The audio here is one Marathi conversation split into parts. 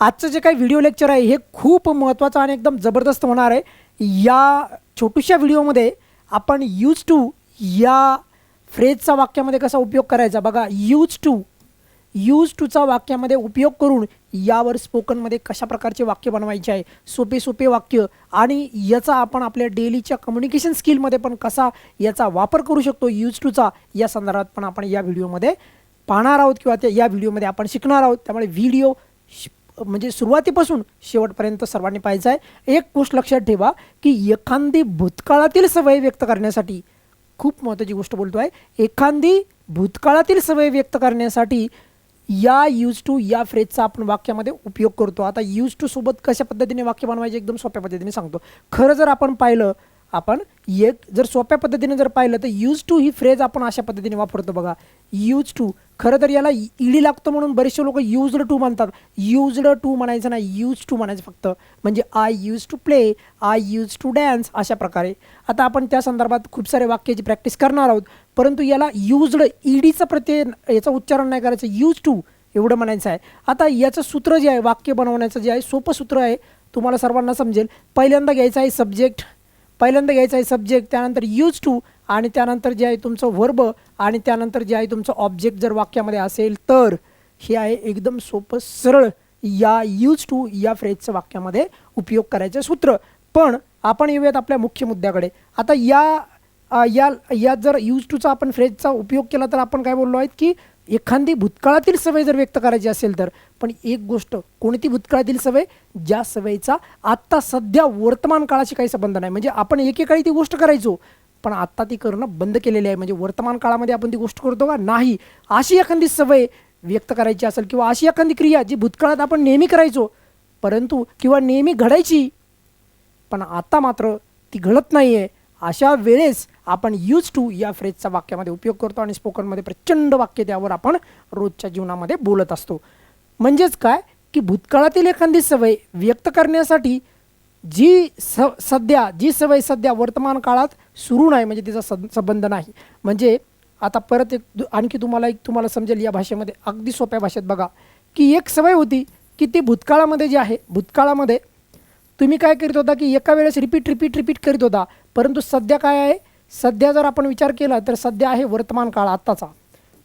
आजचं जे काही व्हिडिओ लेक्चर आहे हे खूप महत्त्वाचं आणि एकदम जबरदस्त होणार आहे. या छोट्याशा व्हिडिओमध्ये आपण यूज टू या फ्रेजचा वाक्यामध्ये कसा उपयोग करायचा? बघा यूज टू यूज टूचा वाक्यामध्ये उपयोग करून यावर स्पोकनमध्ये कशा प्रकारचे वाक्य बनवायचे आहे? सोपे सोपे वाक्य आणि याचा आपण आपल्या डेलीच्या कम्युनिकेशन स्किलमध्ये पण कसा याचा वापर करू शकतो? यूज टूचा या संदर्भात पण आपण या व्हिडिओमध्ये पाहणार आहोत किंवा त्या या व्हिडिओमध्ये आपण शिकणार आहोत. त्यामुळे व्हिडिओ म्हणजे सुरुवातीपासून शेवटपर्यंत सर्वांनी पाहायचं आहे. एक गोष्ट लक्षात ठेवा की एखादी भूतकाळातील सवय व्यक्त करण्यासाठी खूप महत्त्वाची गोष्ट बोलतो आहे. एखादी भूतकाळातील सवय व्यक्त करण्यासाठी या यूज टू या फ्रेजचा आपण वाक्यामध्ये उपयोग करतो. आता यूज टू सोबत कशा पद्धतीने वाक्य बनवायचे? एकदम सोप्या पद्धतीने सांगतो. खरं जर आपण पाहिलं आपण एक जर सोप्या पद्धतीने जर पाहिलं तर यूज टू ही फ्रेज आपण अशा पद्धतीने वापरतो बघा. यूज टू खरं तर याला इडी लागतो म्हणून बरेचसे लोक युजड टू म्हणतात. युजड टू म्हणायचं नाही यूज टू म्हणायचं फक्त. म्हणजे I use to play I use to dance अशा प्रकारे. आता आपण त्या संदर्भात खूप सारे वाक्याची प्रॅक्टिस करणार आहोत. परंतु याला युजड ईडीचं प्रत्यय याचं उच्चारण नाही करायचं. यूज टू एवढं म्हणायचं आहे. आता याचं सूत्र जे आहे वाक्य बनवण्याचं जे आहे सोपं सूत्र आहे. तुम्हाला सर्वांना समजेल. पहिल्यांदा घ्यायचं आहे सब्जेक्ट पहिल्यांदा घ्यायचं आहे सब्जेक्ट त्यानंतर यूज टू आणि त्यानंतर जे आहे तुमचं वर्ब आणि त्यानंतर जे आहे तुमचं ऑब्जेक्ट जर वाक्यामध्ये असेल तर हे आहे एकदम सोपं सरळ या यूज टू या फ्रेजचं वाक्यामध्ये उपयोग करायचं सूत्र. पण आपण येऊयात आपल्या मुख्य मुद्द्याकडे. आता या या या जर यूज टूचा आपण फ्रेजचा उपयोग केला तर आपण काय बोललो आहेत की एखादी भूतकाळातील सवय जर व्यक्त करायची असेल तर पण एक गोष्ट कोणती भूतकाळातील सवय? ज्या सवयीचा आत्ता सध्या वर्तमान काळाशी काही संबंध नाही. म्हणजे आपण एकेकाळी ती गोष्ट करायचो पण आत्ता ती करणं बंद केलेली आहे. म्हणजे वर्तमान काळामध्ये आपण ती गोष्ट करतो का? नाही. अशी एखादी सवय व्यक्त करायची असेल किंवा अशी एखादी क्रिया जी भूतकाळात आपण नेहमी करायचो परंतु किंवा नेहमी घडायची पण आता मात्र ती घडत नाही आहे अशा वेळेस आपण यूज टू या फ्रेजचा वाक्यामध्ये उपयोग करतो आणि स्पोकनमध्ये प्रचंड वाक्य त्यावर आपण रोजच्या जीवनामध्ये बोलत असतो. म्हणजेच काय? की भूतकाळातील एखादी सवय व्यक्त करण्यासाठी जी स सध्या जी सवय सध्या वर्तमान काळात सुरू नाही म्हणजे तिचा सं संबंध नाही. म्हणजे आता परत एक आणखी तुम्हाला एक तुम्हाला समजेल या भाषेमध्ये अगदी सोप्या भाषेत बघा. की एक सवय होती की ती भूतकाळामध्ये जी आहे भूतकाळामध्ये तुम्ही काय करीत होता की एका वेळेस रिपीट रिपीट रिपीट करीत होता. परंतु सध्या काय आहे? सध्या जर आपण विचार केला तर सध्या आहे वर्तमान काळ आत्ताचा.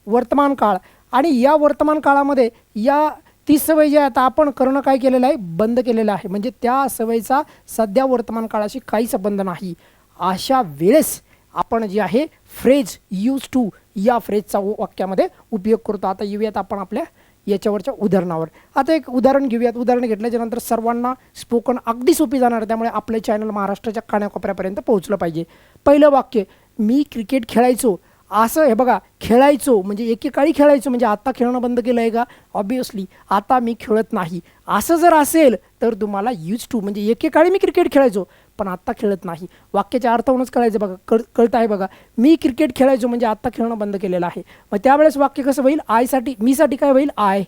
वर्तमान काळ. आणि या वर्तमान काळामध्ये या ती सवय जी आहे आता आपण करणं काय केलेलं आहे? बंद केलेलं आहे. म्हणजे त्या सवयीचा सध्या वर्तमान काळाशी काही संबंध नाही. अशा वेळेस आपण जे आहे फ्रेज यूज टू या फ्रेजचा वाक्यामध्ये उपयोग करतो. आता येऊयात आपण आपल्या याच्यावरच्या उदाहरणावर. आता एक उदाहरण घेऊयात. उदाहरण घेतल्याच्यानंतर सर्वांना स्पोकन अगदी सोपी जाणार आहे. त्यामुळे आपलं चॅनल महाराष्ट्राच्या कानाकोपऱ्यापर्यंत पोहोचलं पाहिजे. पहिलं वाक्य मी क्रिकेट खेळायचो. असं हे बघा खेळायचो. म्हणजे एकेकाळी खेळायचो. म्हणजे आता खेळणं बंद केलं आहे का? ऑब्वियसली आता मी खेळत नाही. असं जर असेल तर तुम्हाला यूज टू म्हणजे एकेकाळी मी क्रिकेट खेळायचो. पण आत्ता खेळत नाही. वाक्याच्या अर्थावरूनच कळायचं बघा कळ कळत आहे बघा. मी क्रिकेट खेळायचो म्हणजे आत्ता खेळणं बंद केलेलं आहे. मग त्यावेळेस वाक्य कसं होईल? आयसाठी मीसाठी काय होईल? आय.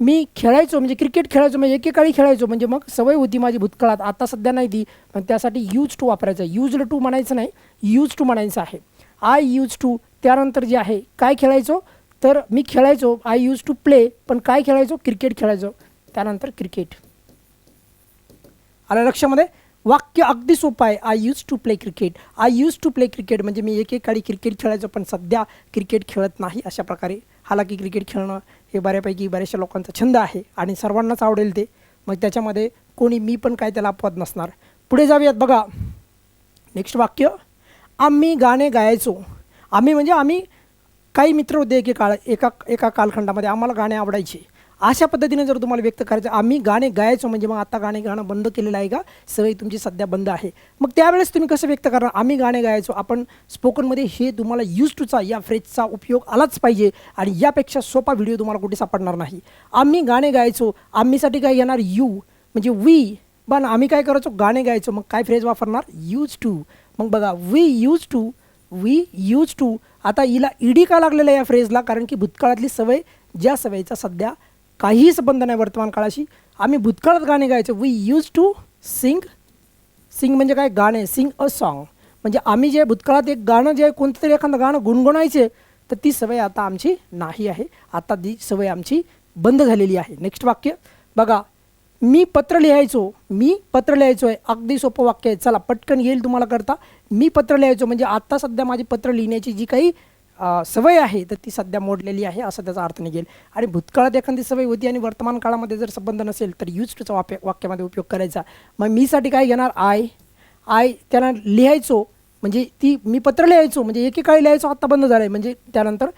मी खेळायचो म्हणजे क्रिकेट खेळायचो म्हणजे एकेकाळी खेळायचो म्हणजे मग सवय होती माझी भूतकाळात. आता सध्या नाही ती पण त्यासाठी यूज टू वापरायचं यूज टू म्हणायचं नाही यूज टू म्हणायचं आहे. आय यूज टू त्यानंतर जे आहे काय खेळायचो? तर मी खेळायचो आय यूज टू प्ले पण काय खेळायचो? क्रिकेट खेळायचो. त्यानंतर क्रिकेट आलं लक्षामध्ये? वाक्य अगदी सोपं आहे. I use to play cricket I use to play cricket म्हणजे मी एकेकाळी क्रिकेट खेळायचो पण सध्या क्रिकेट खेळत नाही अशा प्रकारे. हालाकी क्रिकेट खेळणं हे बऱ्यापैकी बऱ्याचशा लोकांचा छंद आहे आणि सर्वांनाच आवडेल ते. मग त्याच्यामध्ये कोणी मी पण काय त्याला अपवाद नसणार. पुढे जाऊयात बघा. नेक्स्ट वाक्य. आम्ही गाणे गायचो. आम्ही म्हणजे आम्ही काही मित्र होते एके काळ एका एका कालखंडामध्ये. आम्हाला गाणे आवडायचे. अशा पद्धतीने जर तुम्हाला व्यक्त करायचं आम्ही गाणे गायचो म्हणजे मग आता गाणे गाणं बंद केलेलं आहे का? सवय तुमची सध्या बंद आहे. मग त्यावेळेस तुम्ही कसं व्यक्त करणार? आम्ही गाणे गायचो आपण स्पोकनमध्ये हे तुम्हाला यूज टूचा या फ्रेजचा उपयोग आलाच पाहिजे आणि यापेक्षा सोपा व्हिडिओ तुम्हाला कुठे सापडणार नाही. आम्ही गाणे गायचो आम्हीसाठी काय येणार? यू म्हणजे वी पण आम्ही काय करायचो? गाणे गायचो. मग काय फ्रेज वापरणार? यूज टू मग बघा we use to we use to आता हिला ईडी का लागलेलं आहे या फ्रेजला कारण की भूतकाळातली सवय ज्या सवयीचा सध्या काहीही संबंध नाही वर्तमान काळाशी. आम्ही भूतकाळात गाणे गायचो. We use to sing sing म्हणजे काय? गाणे. सिंग अ सॉन्ग म्हणजे आम्ही जे भूतकाळात एक गाणं जे आहे कोणतं तरी एखादं गाणं गुणगुणायचे तर ती सवय आता आमची नाही आहे. आता ती सवय आमची बंद झालेली आहे. नेक्स्ट वाक्य. बघा मी पत्र लिहायचो. मी पत्र लिहायचो आहे अगदी सोपं वाक्य आहे. चला पटकन येईल तुम्हाला करता. मी पत्र लिहायचो. म्हणजे आत्ता सध्या माझी पत्र लिहिण्याची जी काही सवय आहे तर ती सध्या मोडलेली आहे असं त्याचा अर्थ निघेल. आणि भूतकाळात एखादी सवय होती आणि वर्तमान काळामध्ये जर संबंध नसेल तर यूज टूचा वाप वाक्यामध्ये उपयोग करायचा. मग मीसाठी काय घेणार? आय. आय त्यांना लिहायचो म्हणजे ती मी पत्र लिहायचो म्हणजे एकेकाळी लिहायचो आत्ता बंद झालं आहे म्हणजे त्यानंतर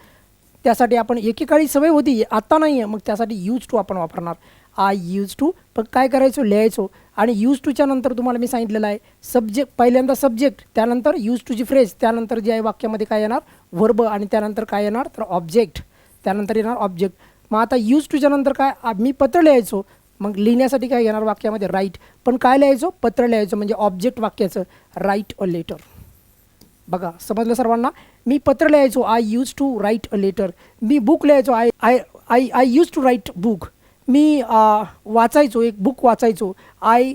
त्यासाठी आपण एकेकाळी सवय होती आत्ता नाही आहे मग त्यासाठी यूज टू आपण वापरणार. आय यूज टू पण काय करायचो? लिहायचो. आणि यूज टूच्या नंतर तुम्हाला मी सांगितलेलं आहे सब्जेक्ट पहिल्यांदा सब्जेक्ट त्यानंतर यूज टूची फ्रेज त्यानंतर जे आहे वाक्यामध्ये काय येणार? वर्ब आणि त्यानंतर काय येणार? तर ऑब्जेक्ट त्यानंतर येणार ऑब्जेक्ट मग आता यूज टूच्या नंतर काय? मी पत्र लिहायचो. मग लिहिण्यासाठी काय येणार वाक्यामध्ये? राईट पण काय लिहायचो? पत्र लिहायचो. म्हणजे ऑब्जेक्ट वाक्याचं. राईट अ लेटर बघा समजलं सर्वांना? मी पत्र लिहायचो. I use to write a letter me book लिहायचो. I I I I use to write book मी वाचायचो. एक बुक वाचायचो. I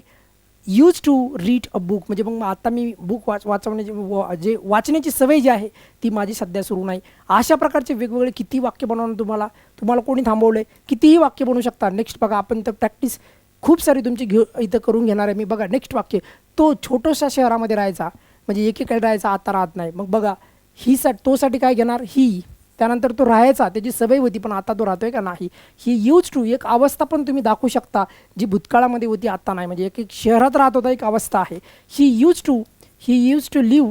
use to read a book म्हणजे मग आता मी बुक वाच वाचवण्याची व- जे वाचण्याची सवय जी आहे ती माझी सध्या सुरू नाही. अशा प्रकारचे वेगवेगळे किती वाक्य बनवणं तुम्हाला तुम्हाला कोणी थांबवलं आहे कितीही वाक्य बनवू शकता. नेक्स्ट बघा आपण तर प्रॅक्टिस खूप सारी तुमची घेऊ इथं करून घेणार आहे. मी बघा नेक्स्ट वाक्य. तो छोट्याशा शहरामध्ये राहायचा. म्हणजे एकीकडे राहायचा आता राहत नाही. मग बघा ही सा तोसाठी काय घेणार? ही. त्यानंतर तो राहायचा त्याची सवय होती पण आता तो राहतोय का नाही? ही यूज टू एक अवस्था पण तुम्ही दाखवू शकता जी भूतकाळामध्ये होती आता नाही. म्हणजे एक एक शहरात राहत होता एक अवस्था आहे. He use to he use to live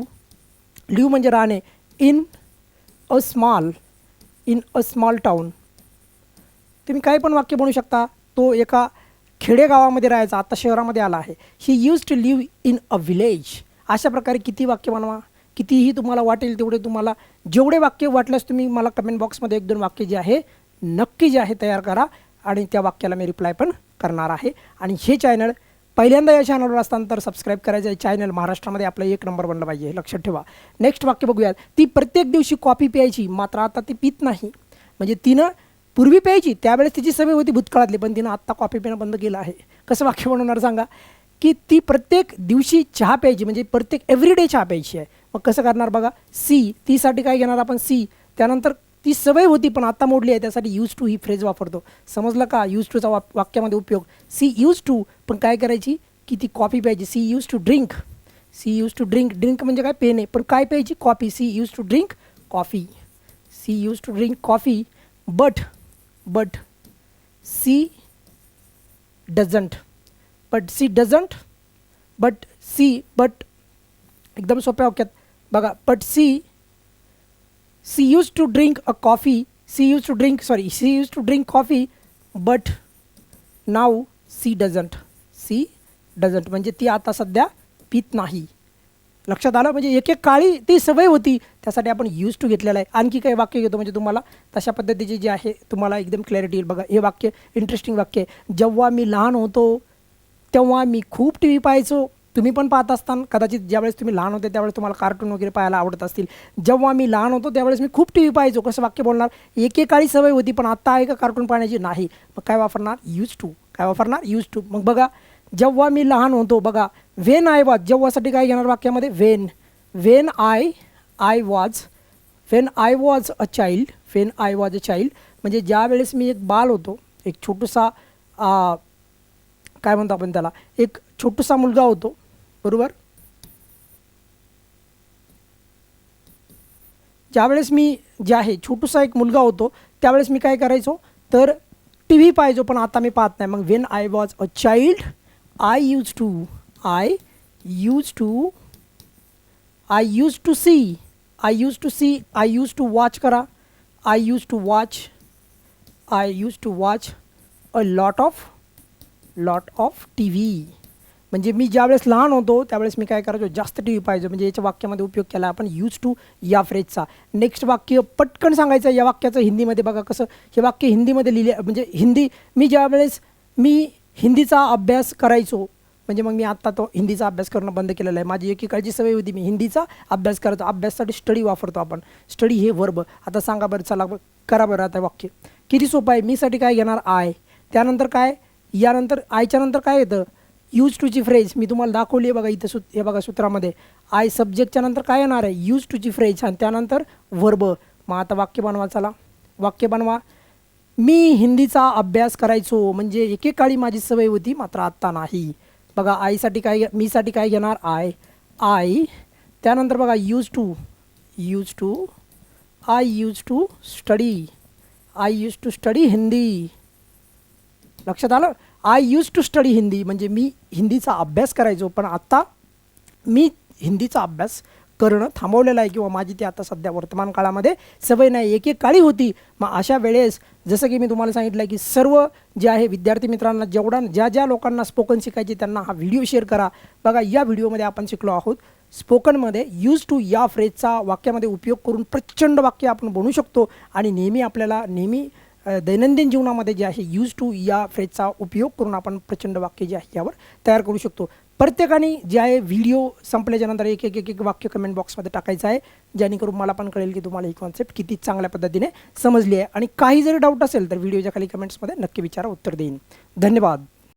live म्हणजे राहणे in a small in a small town तुम्ही काही पण वाक्य बनवू शकता तो एका खेडेगावामध्ये राहायचा आता शहरामध्ये आला आहे. He use to live in a village अशा प्रकारे किती वाक्य बनवा? कितीही तुम्हाला वाटेल तेवढे तुम्हाला जेवढे वाक्य वाटल्यास तुम्ही मला कमेंट बॉक्समध्ये एक दोन वाक्य जे आहे नक्की जे आहे तयार करा आणि त्या वाक्याला मी रिप्लाय पण करणार आहे. आणि हे चॅनल पहिल्यांदा या चॅनलवर असताना तर सबस्क्राईब करायचं आहे. चॅनल महाराष्ट्रामध्ये आपलं एक नंबर बनलं पाहिजे हे लक्षात ठेवा. नेक्स्ट वाक्य बघूयात. ती प्रत्येक दिवशी कॉफी प्यायची मात्र आता ती पित नाही. म्हणजे तिनं पूर्वी प्यायची त्यावेळेस तिची सवय होती भूतकाळातली पण तिनं आत्ता कॉफी पिणं बंद केलं आहे. कसं वाक्य बनवणार सांगा? की ती प्रत्येक दिवशी चहा प्यायची म्हणजे प्रत्येक एव्हरीडे चहा प्यायची आहे. मग कसं करणार बघा? सी तीसाठी काय घेणार आपण सी त्यानंतर ती सवय होती पण आता मोडली आहे त्यासाठी यूज टू ही फ्रेज वापरतो. समजलं का? यूज टूचा वा वाक्यामध्ये उपयोग. सी यूज टू पण काय करायची? की ती कॉफी प्यायची? She use to drink she use to drink drink म्हणजे काय? पेन पण काय प्यायची? Coffee she use to drink coffee she use to drink coffee but but she doesn't but she doesn't but she but एकदम सोप्या वाक्यात. बघा but she she use to drink a coffee she use to drink sorry she use to drink coffee but now she doesn't she doesn't म्हणजे ती आता सध्या पित नाही. लक्षात आलं? म्हणजे एक एक काळी ती सवय होती. त्यासाठी आपण यूज टू घेतलेलं आहे. आणखी काही वाक्य घेतो म्हणजे तुम्हाला तशा पद्धतीचे जे आहे तुम्हाला एकदम क्लॅरिटी येईल. बघा हे वाक्य इंटरेस्टिंग वाक्य आहे. जेव्हा मी लहान होतो तेव्हा मी खूप टी व्ही पाहायचो. तुम्ही पण पाहत असताना कदाचित ज्यावेळेस तुम्ही लहान होते त्यावेळेस तुम्हाला कार्टून वगैरे पाहायला आवडत असतील. जेव्हा मी लहान होतो त्यावेळेस मी खूप टी व्ही पाहायचो कसं वाक्य बोलणार? एकेकाळी सवय होती पण आत्ता आहे का कार्टून पाहण्याची नाही. मग काय वापरणार? यूज टू काय वापरणार? यूज टू मग बघा जेव्हा मी लहान होतो बघा वेन आय वॉज जेव्हासाठी काय घेणार वाक्यामध्ये? When when I I was when I was a child when I was a child म्हणजे ज्या वेळेस मी एक बाल होतो एक छोटूसा काय म्हणतो आपण त्याला? एक छोटूसा मुलगा होतो. बरोबर ज्यावेळेस मी जे आहे, छोटूसा एक मुलगा होतो, त्यावेळेस मी काय करायचो, तर टी पाहायचो, पण आता मी पाहत नाही. मग when I was a child I use to I use to I use to see I use to see I use to watch करा. I use to watch I use to watch a lot of lot of T V म्हणजे मी ज्यावेळेस लहान होतो त्यावेळेस मी काय करायचो जास्त टी व्ही पाहिजे म्हणजे याच्या वाक्यामध्ये उपयोग केला. आपण यूज टू या फ्रेजचा नेक्स्ट वाक्य पटकन सांगायचं या वाक्याचं हिंदीमध्ये बघा कसं. हे वाक्य हिंदीमध्ये लिहिले म्हणजे हिंदी मी ज्यावेळेस मी हिंदीचा अभ्यास करायचो म्हणजे मग मी आत्ता तो हिंदीचा अभ्यास करणं बंद केलेलं आहे. माझी एकेकाळची सवय होती मी हिंदीचा अभ्यास करतो अभ्यासासाठी स्टडी वापरतो आपण. स्टडी हे वर्ब आता सांगा बरं चला करा बरं आता वाक्य. किती सोपं आहे? मीसाठी काय घेणार? आय त्यानंतर काय? यानंतर आयच्या नंतर काय येतं? यूज टूची फ्रेज मी तुम्हाला दाखवली आहे बघा इथं सू हे बघा सूत्रामध्ये. आय सब्जेक्टच्या नंतर काय येणार आहे? यूज टूची फ्रेज आणि त्यानंतर वर्ब मग आता वाक्य बनवा चला. वाक्य बनवा. मी हिंदीचा अभ्यास करायचो. म्हणजे एकेकाळी माझी सवय होती मात्र आत्ता नाही. बघा आईसाठी काय मीसाठी काय घेणार? आय आय त्यानंतर बघा use to use to I use to study I use to study Hindi. लक्षात आलं? I use to study Hindi म्हणजे मी हिंदीचा अभ्यास करायचो पण आत्ता मी हिंदीचा अभ्यास करणं थांबवलेलं आहे किंवा माझी ती आता सध्या वर्तमान काळामध्ये सवय नाही. एक एक काळी होती. मग अशा वेळेस जसं की मी तुम्हाला सांगितलं आहे की सर्व जे आहे विद्यार्थी मित्रांना जेवढा ज्या ज्या लोकांना स्पोकन शिकायचे त्यांना हा व्हिडिओ शेअर करा. बघा या व्हिडिओमध्ये आपण शिकलो आहोत. स्पोकनमध्ये यूज टू या फ्रेजचा वाक्यामध्ये उपयोग करून प्रचंड वाक्य आपण बनवू शकतो आणि नेहमी आपल्याला नेहमी दैनंदिन जीवनामध्ये जे आहे यूज टू या फ्रेजचा उपयोग करून आपण प्रचंड वाक्य जे आहे यावर तयार करू शकतो. प्रत्येकाने जे आहे व्हिडिओ संपल्याच्या नंतर एक एक एक एक वाक्य कमेंट बॉक्समध्ये टाकायचं आहे जेणेकरून मला पण कळेल की तुम्हाला ही कॉन्सेप्ट किती चांगल्या पद्धतीने समजली आहे. आणि काही जरी डाऊट असेल तर व्हिडिओच्या खाली कमेंट्समध्ये नक्की विचारा उत्तर देईन. धन्यवाद.